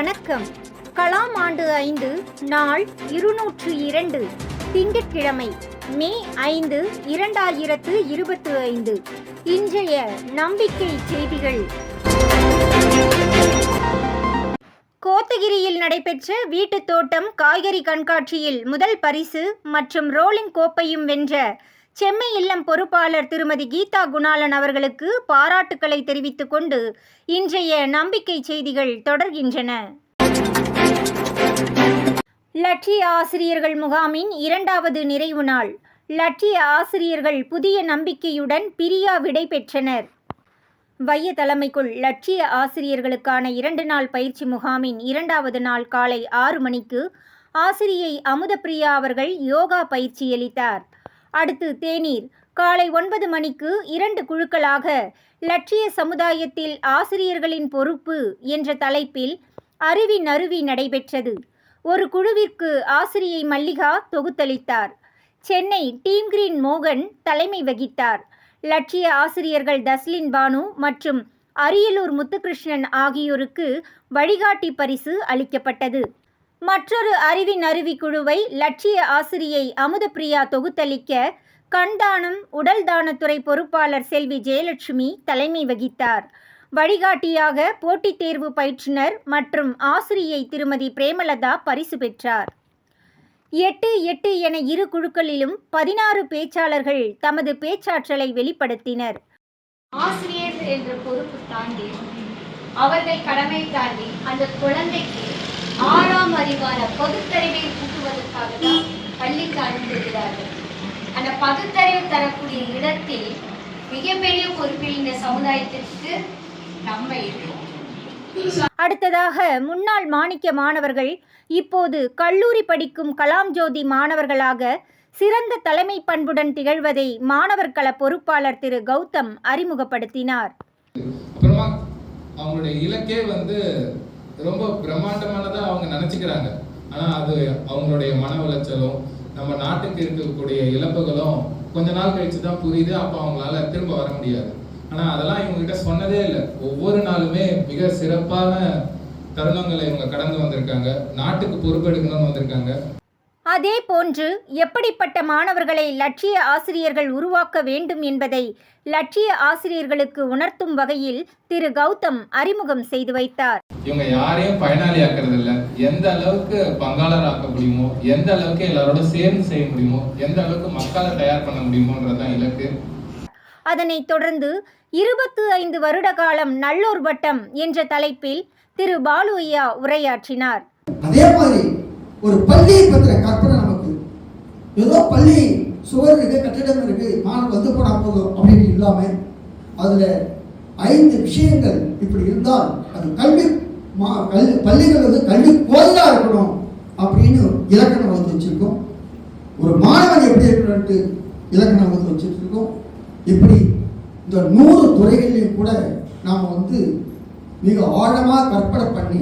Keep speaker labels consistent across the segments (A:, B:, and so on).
A: வணக்கம். கலாம் ஆண்டு ஐந்து நாள் இருநூற்று இரண்டு. திங்கட்கிழமை மே ஐந்து இரண்டாயிரத்து இருபத்து ஐந்து. இன்றைய நம்பிக்கை செய்திகள். கோத்தகிரியில் நடைபெற்ற வீட்டுத் தோட்டம் காய்கறி கண்காட்சியில் முதல் பரிசு மற்றும் ரோலிங் கோப்பையும் வென்ற செம்மை இல்லம் பொறுப்பாளர் திருமதி கீதா குணாலன் அவர்களுக்கு பாராட்டுக்களை தெரிவித்துக் கொண்டு இன்றைய நம்பிக்கை செய்திகள் தொடர்கின்றன. லட்சிய ஆசிரியர்கள் முகாமின் இரண்டாவது நிறைவு நாள். லட்சிய ஆசிரியர்கள் புதிய நம்பிக்கையுடன் பிரியா விடை பெற்றனர். வைய தலைமைக்குள் லட்சிய ஆசிரியர்களுக்கான இரண்டு நாள் பயிற்சி முகாமின் இரண்டாவது நாள் காலை ஆறு மணிக்கு ஆசிரியை அமுதப்பிரியா அவர்கள் யோகா பயிற்சி அளித்தார். அடுத்து தேநீர். காலை ஒன்பது மணிக்கு இரண்டு குழுக்களாக லட்சிய சமுதாயத்தில் ஆசிரியர்களின் பொறுப்பு என்ற தலைப்பில் அருவி நறுவி நடைபெற்றது. ஒரு குழுவிற்கு ஆசிரியை மல்லிகா தொகுத்தளித்தார். சென்னை டீம் கிரீன் மோகன் தலைமை வகித்தார். லட்சிய ஆசிரியர்கள் தஸ்லின் பானு மற்றும் அரியலூர் முத்துகிருஷ்ணன் ஆகியோருக்கு வழிகாட்டி பரிசு அளிக்கப்பட்டது. மற்றொரு அறிவின் அருவி குழுவை லட்சிய ஆசிரியை அமுதப்பிரியா தொகுத்தளிக்க கண்தானம் உடல் தானத்துறை பொறுப்பாளர் செல்வி ஜெயலட்சுமி தலைமை வகித்தார். வழிகாட்டியாக போட்டித் தேர்வு பயிற்றுனர் மற்றும் ஆசிரியை திருமதி பிரேமலதா பரிசு பெற்றார். எட்டு எட்டு என இரு குழுக்களிலும் பதினாறு பேச்சாளர்கள் தமது பேச்சாற்றலை வெளிப்படுத்தினர்.
B: ஆசிரியர் என்ற பொறுப்பு தாண்டி அவர்கள் கடமை தாண்டி அந்த குழந்தைக்கு ஆறாம் அறிவான பகுத்தறிவை கூட்டுவதற்காக தான் பள்ளிக்கு அனுப்புகிறார்கள் அந்த பகுத்தறிவு தரக்கூடிய இடத்தில் மிகப்பெரிய பொறுப்பில் இந்த சமுதாயத்திற்கு நம்ம இருக்கோம்.
A: அடுத்ததாக முன்னாள் மாணிக்க மாணவர்கள் இப்போது கல்லூரி படிக்கும் கலாம் ஜோதி மாணவர்களாக சிறந்த தலைமை பண்புடன் திகழ்வதை மாணவர் கள பொறுப்பாளர் திரு கௌதம் அறிமுகப்படுத்தினார்.
C: அப்புறமா அவங்களுடைய இலக்கே வந்து ரொம்ப பிரம்மாண்டமானதாக அவங்க நினச்சிக்கிறாங்க. ஆனால் அது அவங்களுடைய மன உளைச்சலும் நம்ம நாட்டுக்கு இருக்கக்கூடிய இழப்புகளும் கொஞ்ச நாள் கழிச்சு தான் புரியுது. அப்போ அவங்களால திரும்ப வர முடியாது. ஆனால் அதெல்லாம் இவங்ககிட்ட சொன்னதே இல்லை. ஒவ்வொரு நாளுமே மிக சிறப்பான தருணங்களை இவங்க கடந்து வந்திருக்காங்க. நாட்டுக்கு பொறுப்பெடுக்கணும்னு வந்திருக்காங்க.
A: அதே போன்று எப்படிப்பட்ட மாணவர்களை லட்சிய ஆசிரியர்கள் உருவாக்க வேண்டும் என்பதை லட்சிய ஆசிரியர்களுக்கு உணர்த்தும் வகையில் திரு கௌதம் அறிமுகம் செய்து வைத்தார்.
C: இவங்க யாரையும் பயனாளி ஆக்குறது இல்ல எந்த அளவுக்கு பங்காளர் ஆக்க முடியுமோ எந்த அளவுக்கு எல்லாரோட சேர்ந்து செய்ய முடியுமோ எந்த அளவுக்கு மக்களை தயார் பண்ண முடியுமோன்றதுதான் இலக்கு.
A: அதனைத் தொடர்ந்து இருபத்து ஐந்து வருட காலம் நல்லோர் வட்டம் என்ற தலைப்பில் திரு பாலு ஐயா உரையாற்றினார்.
D: அதே மாதிரி ஒரு பள்ளியை பற்றின கற்பனை நமக்கு. ஏதோ பள்ளி சுவர் இருக்கு கட்டிடம் இருக்கு மாணவர் வந்து போனா போதும் அப்படின்னு இல்லாம அதுல ஐந்து விஷயங்கள் இப்படி இருந்தால் அது கல்வி மா கல்வி பள்ளிகள் வந்து கல்வி கோயிலா இருக்கணும் அப்படின்னு இலக்கணம் வந்து வச்சிருக்கோம். ஒரு மாணவன் எப்படி இருக்கணும்ட்டு இலக்கணம் வந்து வச்சிருக்கோம். இப்படி இந்த நூறு துறைகளிலும் கூட நாம் வந்து மிக ஆழமாக கற்பனை பண்ணி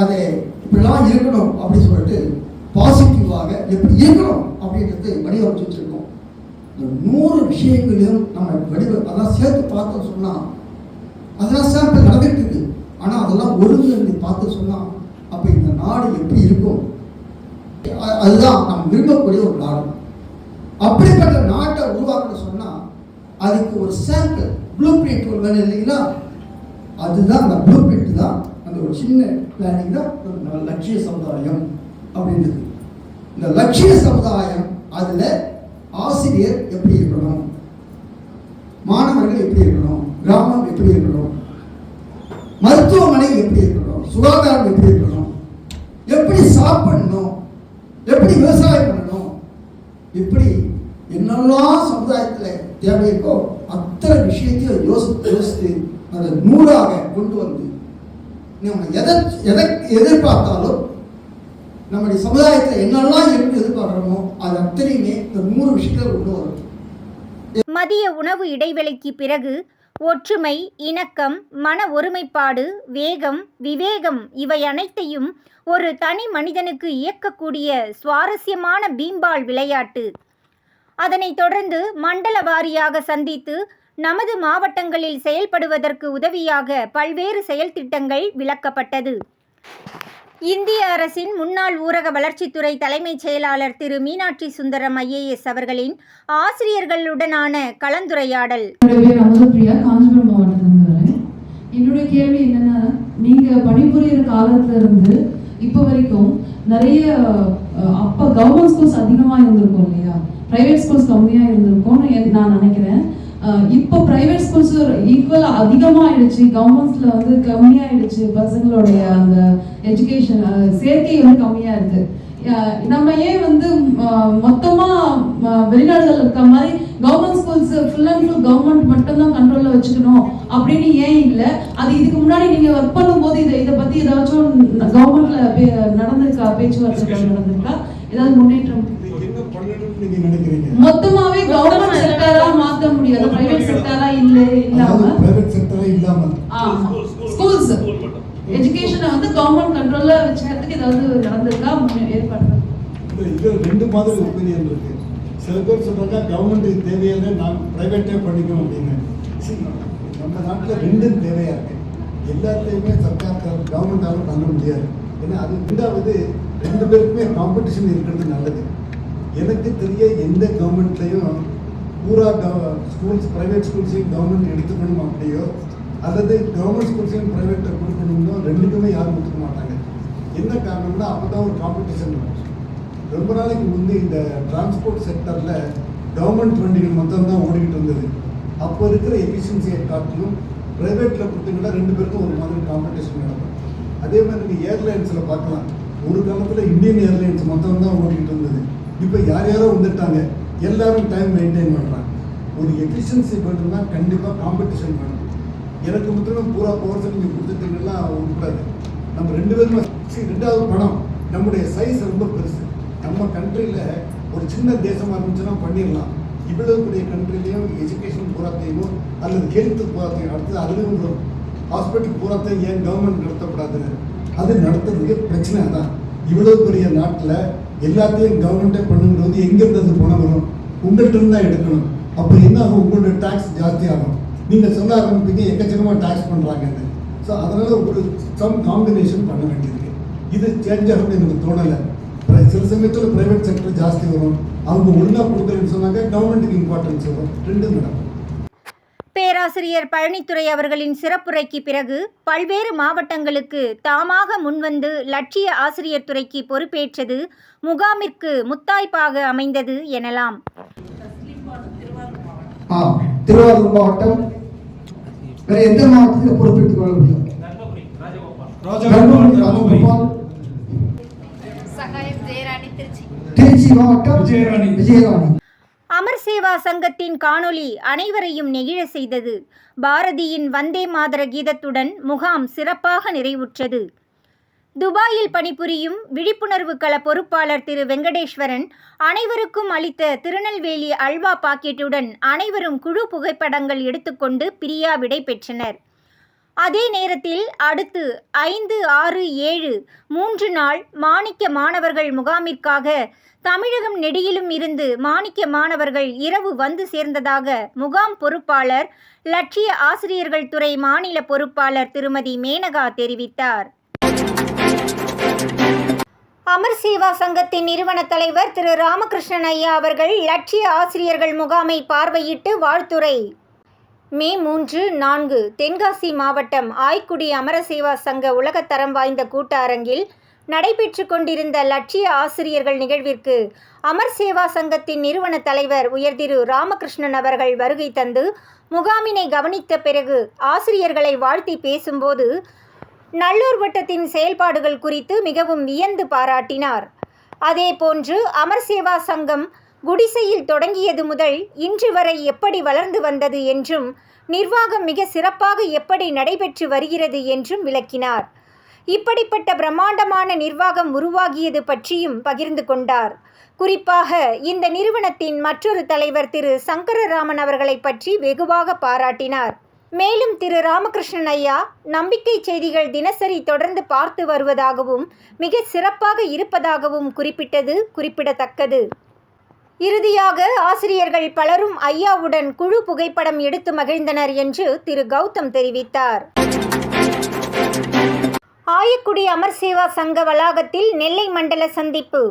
D: அது இப்படிலாம் இருக்கணும் அப்படின்னு சொல்லிட்டு பாசிட்டிவாக எப்படி இருக்கணும் அப்படின்றது வடிவமைச்சு வச்சுருக்கோம். இந்த நூறு விஷயங்களையும் நம்ம வடிவ அதெல்லாம் சேர்த்து பார்த்தோம் சொன்னால் அதெல்லாம் சாம்பிள் நடந்துட்டு இருக்கு. ஆனால் அதெல்லாம் ஒருங்கிணைந்து பார்த்து சொன்னால் அப்போ இந்த நாடு எப்படி இருக்கும்? அதுதான் நம்ம விரும்பக்கூடிய ஒரு நாடு. அப்படிப்பட்ட நாட்டை உருவாக்கணும் சொன்னால் அதுக்கு ஒரு சாம்பிள் ப்ளூ பிரிண்ட் ஒரு வேணும் இல்லைங்களா? அதுதான் அந்த ப்ளூ பிரிண்ட் தான் அந்த ஒரு சின்ன பிளானிங் தான் ஒரு நல்ல லட்சிய சமுதாயம் அப்படின்றது. இந்த லட்சிய சமுதாயம் அதில் ஆசிரியர் எப்படி இருக்கணும்? மாணவர்கள் எப்படி இருக்கணும்? கிராமம் எப்படி இருக்கணும்? மருத்துவமனை எப்படி இருக்கணும்? சுகாதாரம் எப்படி இருக்கணும்? எப்படி சாப்பிடணும்? எப்படி விவசாயம் பண்ணணும்? இப்படி என்னெல்லாம் சமுதாயத்தில் தேவை இருக்கோ அத்தனை விஷயத்தையும் யோசித்து யோசித்து அதை நூலாக கொண்டு வந்து நம்ம எதை எதை எதிர்பார்த்தாலும் நம்முடைய சமுதாயத்தில் என்னெல்லாம் எப்படி எதிர்பார்க்குறோமோ அது அத்தனையுமே இந்த நூறு விஷயத்தில் கொண்டு வரும்.
A: மதிய உணவு இடைவெளிக்கு பிறகு ஒற்றுமை இணக்கம் மன ஒருமைப்பாடு வேகம் விவேகம் இவை அனைத்தையும் ஒரு தனி மனிதனுக்கு இயக்கக்கூடிய சுவாரஸ்யமான பீம்பால் விளையாட்டு. அதனைத் தொடர்ந்து மண்டல வாரியாக சந்தித்து நமது மாவட்டங்களில் செயல்படுவதற்கு உதவியாக பல்வேறு செயல்திட்டங்கள் விளக்கப்பட்டது. இந்திய அரசின் முன்னாள் ஊரக வளர்ச்சித்துறை தலைமைச் செயலாளர் திரு மீனாட்சி சுந்தரம் ஐஏஎஸ் அவர்களின் ஆசிரியர்களுடனான கலந்துரையாடல்.
E: என்னுடைய கேள்வி என்னன்னா நீங்க பணிபுரியிற காலத்துல இருந்து இப்போ வரைக்கும் நிறைய அப்ப கவர்மெண்ட் ஸ்கூல்ஸ் அதிகமா இருந்திருக்கும் இல்லையா? பிரைவேட் ஸ்கூல்ஸ் கம்மியா இருந்திருக்கும்னு நான் நினைக்கிறேன். இப்போ பிரைவேட் ஸ்கூல்ஸ் ஈக்குவல் அதிகமாயிடுச்சு. கவர்மெண்ட்ஸ்ல வந்து கம்மியாயிடுச்சு. பசங்களுடைய அந்த எஜுகேஷன் சேர்க்கை வந்து கம்மியா இருக்கு. நம்ம ஏன் வந்து அஹ், மொத்தமா அஹ், வெளிநாடுகள் இருக்க மாதிரி government schools full and full government மட்டும்தான் கண்ட்ரோல்ல வச்சுக்கணும் அப்படின்னு ஏன் இல்ல? அது இதுக்கு முன்னாடி நீங்க ஒர்க் பண்ணும்போது இதை இதை பத்தி ஏதாச்சும் கவர்மெண்ட்ல நடந்திருக்கா? பேச்சுவார்த்தை நடந்திருக்கா? ஏதாவது முன்னேற்றம்? மொத்தமாவே கவர்மெண்ட் செக்டரா மாத்த முடியாது பிரைவேட் செக்டரா இல்ல இல்லாம
F: அதாவது பிரைவேட் செக்டரே இல்லாம
E: ஸ்கூல்ஸ் எஜுகேஷனை வந்து கவர்மெண்ட் கண்ட்ரோல்ல வச்சுக்கிறதுக்கு ஏதாவது நடந்திருக்கா? ஏற்பாடு
F: ரெண்டு மாதிரி ஒப்பீனியன் இருக்கு. சில பேர் சொல்றாங்க கவர்மெண்ட் தேவையான நான் பிரைவேட்டே பண்ணிக்கணும் அப்படின்னு. நம்ம நாட்டுல ரெண்டும் தேவையா இருக்கு. எல்லாத்தையுமே சர்க்கார் கவர்மெண்டால பண்ண முடியாது. ஏன்னா அது ரெண்டாவது ரெண்டு பேருக்குமே காம்படிஷன் இருக்கிறது நல்லது. எனக்கு தெரிய எந்த கவர்மெண்ட்லயும் பூரா ஸ்கூல்ஸ் பிரைவேட் ஸ்கூல்ஸையும் கவர்மெண்ட் எடுத்துக்கணும் அப்படியோ அல்லது கவர்மெண்ட் ஸ்கூல்ஸையும் ப்ரைவேட்டை கொடுக்கணும்னோ ரெண்டுக்குமே யாரும் கொடுக்க மாட்டாங்க. என்ன காரணம்னா அப்போ தான் ஒரு காம்படிஷன் ரொம்ப நாளைக்கு முந்தி இந்த டிரான்ஸ்போர்ட் செக்டரில் கவர்மெண்ட் வண்டிகள் மொத்தம் தான் ஓடிக்கிட்டு இருந்தது. அப்போ இருக்கிற எஃபிஷியன்சியை காட்டிலும் ப்ரைவேட்டில் கொடுத்தீங்கன்னா ரெண்டு பேருக்கும் ஒரு மாதிரி காம்படிஷன் நடக்கும். அதே மாதிரி நீங்க ஏர்லைன்ஸில் பார்க்கலாம். ஒரு காலத்தில் இந்தியன் ஏர்லைன்ஸ் மொத்தம் தான் ஓடிக்கிட்டு இருந்தது. இப்போ யார் யாரோ வந்துட்டாங்க. எல்லாரும் டைம் மெயின்டைன் பண்ணுறாங்க ஒரு எஃபிஷியன்சி பண்ணுறதுனா கண்டிப்பாக காம்படிஷன் பண்ணணும் எனக்கு மட்டும் பூரா கோர்ஸ் நீங்கள் கொடுத்துட்டீங்கன்னா உட்படாது நம்ம ரெண்டு பேருமே ரெண்டாவது பணம். நம்முடைய சைஸ் ரொம்ப பெருசு. நம்ம கண்ட்ரியில் ஒரு சின்ன தேசமாக இருந்துச்சுன்னா பண்ணிடலாம். இவ்வளவு பெரிய கண்ட்ரிலையும் எஜுகேஷன் பூராத்தையும் அல்லது ஹெல்த் பூராத்தையும் அடுத்தது அதுலேயும் வரும். ஹாஸ்பிட்டல் பூராத்தையும் ஏன் கவர்மெண்ட் நடத்தக்கூடாது? அது நடத்துறதுக்கு பிரச்சனை தான் இவ்வளவு பெரிய நாட்டில் எல்லாத்தையும் கவர்மெண்ட்டே பண்ணுங்கிறது எங்கேருந்து அது பணம் வரும்? உங்கள்கிட்ட இருந்து தான் எடுக்கணும். அப்போ என்ன ஆகும் உங்களோட டேக்ஸ் ஜாஸ்தியாகும் நீங்கள் சொல்ல ஆரம்பிப்பீங்க எக்கச்சக்கமாக டேக்ஸ் பண்ணுறாங்கன்னு ஸோ அதனால ஒரு சம் காம்பினேஷன் பண்ண வேண்டியிருக்கு. இது சேஞ்ச் ஆகும்னு எனக்கு தோணலை. சில சமயத்தில் பிரைவேட் செக்டர் ஜாஸ்தி வரும். அவங்க ஒழுங்காக கொடுக்குறேன்னு சொன்னாங்க கவர்மெண்ட்டுக்கு இம்பார்ட்டன்ஸ் வரும். ரெண்டும் நடக்கும்.
A: பேராசிரியர் பழனித்துறை அவர்களின் சிறப்புரைக்கு பிறகு பல்வேறு மாவட்டங்களுக்கு தாமாக முன்வந்து லட்சிய ஆசிரியர் துறைக்கு பொறுப்பேற்றது முகாமிற்கு முத்தாய்ப்பாக அமைந்தது எனலாம்.
D: ஆ திருவாரூர் மாவட்டம். வேற எந்த மாவட்டத்தில் பொறுப்பெடுத்துக் கொள்ள முடியும். திருச்சி மாவட்டம்
C: விஜயராணி.
D: விஜயராணி.
A: அமர் சேவா சங்கத்தின் காணொளி அனைவரையும் நெகிழ செய்தது. பாரதியின் வந்தே மாதர கீதத்துடன் முகாம் சிறப்பாக நிறைவுற்றது. துபாயில் பணிபுரியும் விழிப்புணர்வு கள பொறுப்பாளர் திரு வெங்கடேஸ்வரன் அனைவருக்கும் அளித்த திருநெல்வேலி அல்வா பாக்கெட்டுடன் அனைவரும் குழு புகைப்படங்கள் எடுத்துக்கொண்டு பிரியா விடை பெற்றனர். அதே நேரத்தில் அடுத்து ஐந்து ஆறு ஏழு மூன்று நாள் மாணிக்க மாணவர்கள் முகாமிற்காக தமிழகம் நெடியிலும் இருந்து மாணிக்க மாணவர்கள் இரவு வந்து சேர்ந்ததாக முகாம் பொறுப்பாளர் லட்சிய ஆசிரியர்கள் துறை மாநில பொறுப்பாளர் திருமதி மேனகா தெரிவித்தார். அமர் சேவா சங்கத்தின் நிறுவன தலைவர் திரு ராமகிருஷ்ணன் ஐயா அவர்கள் லட்சிய ஆசிரியர்கள் முகாமை பார்வையிட்டு வாழ்த்துரை மே மூன்று நான்கு தென்காசி மாவட்டம் ஆய்க்குடி அமரசேவா சங்க உலகத்தரம் வாய்ந்த கூட்ட அரங்கில் நடைபெற்று கொண்டிருந்த லட்சிய ஆசிரியர்கள் நிகழ்விற்கு அமர் சேவா சங்கத்தின் நிறுவன தலைவர் உயர்திரு ராமகிருஷ்ணன் அவர்கள் வருகை தந்து முகாமினை கவனித்த பிறகு ஆசிரியர்களை வாழ்த்தி பேசும்போது நல்லூர் வட்டத்தின் செயல்பாடுகள் குறித்து மிகவும் வியந்து பாராட்டினார். அதேபோன்று அமர் சேவா சங்கம் குடிசையில் தொடங்கியது முதல் இன்று வரை எப்படி வளர்ந்து வந்தது என்றும் நிர்வாகம் மிக சிறப்பாக எப்படி நடைபெற்று வருகிறது என்றும் விளக்கினார். இப்படிப்பட்ட பிரம்மாண்டமான நிர்வாகம் உருவாகியது பற்றியும் பகிர்ந்து கொண்டார். குறிப்பாக இந்த நிறுவனத்தின் மற்றொரு தலைவர் திரு சங்கரராமன் அவர்களை பற்றி வெகுவாக பாராட்டினார். மேலும் திரு ராமகிருஷ்ணன் ஐயா நம்பிக்கை செய்திகள் தினசரி தொடர்ந்து பார்த்து வருவதாகவும் மிக சிறப்பாக இருப்பதாகவும் குறிப்பிட்டது குறிப்பிடத்தக்கது. இறுதியாக ஆசிரியர்கள் பலரும் ஐயாவுடன் குழு புகைப்படம் எடுத்து மகிழ்ந்தனர் என்று திரு கௌதம் தெரிவித்தார். ஆயக்குடி அமர் சேவா சங்க வளாகத்தில் நெல்லை மண்டல சந்திப்பு.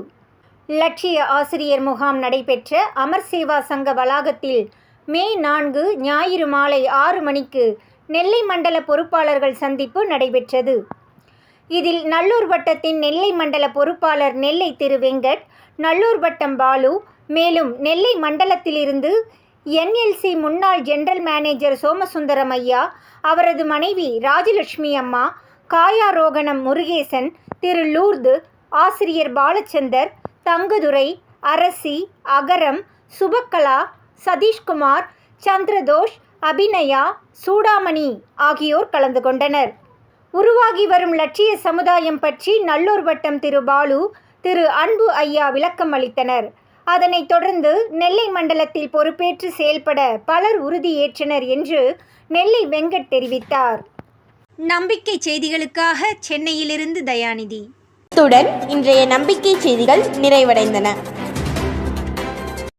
A: லட்சிய ஆசிரியர் முகாம் நடைபெற்ற அமர் சேவா சங்க வளாகத்தில் மே நான்கு ஞாயிறு மாலை ஆறு மணிக்கு நெல்லை மண்டல பொறுப்பாளர்கள் சந்திப்பு நடைபெற்றது. இதில் நல்லூர் வட்டத்தின் நெல்லை மண்டல பொறுப்பாளர் நெல்லை திரு வெங்கட் நல்லூர் வட்டம் பாலு மேலும் நெல்லை மண்டலத்திலிருந்து என்எல்சி முன்னாள் ஜெனரல் மேனேஜர் சோமசுந்தரம் ஐயா அவரது மனைவி ராஜலட்சுமி அம்மா காயாரோகணம் முருகேசன் திரு லூர்து ஆசிரியர் பாலச்சந்தர் தங்குதுரை அரசி அகரம் சுபக்கலா சதீஷ்குமார் சந்திரதோஷ் அபிநயா சூடாமணி ஆகியோர் கலந்து கொண்டனர். உருவாகி வரும் லட்சிய சமுதாயம் பற்றி நல்லூர் வட்டம் திரு பாலு திரு அன்பு ஐயா விளக்கம் அளித்தனர். அதனைத் தொடர்ந்து நெல்லை மண்டலத்தில் பொறுப்பேற்று செயல்பட பலர் உறுதியேற்றனர் என்று நெல்லை வெங்கட் தெரிவித்தார். நம்பிக்கை செய்திகளுக்காக சென்னையிலிருந்து தயாநிதி.
G: இத்துடன் இன்றைய நம்பிக்கை செய்திகள் நிறைவடைந்தன.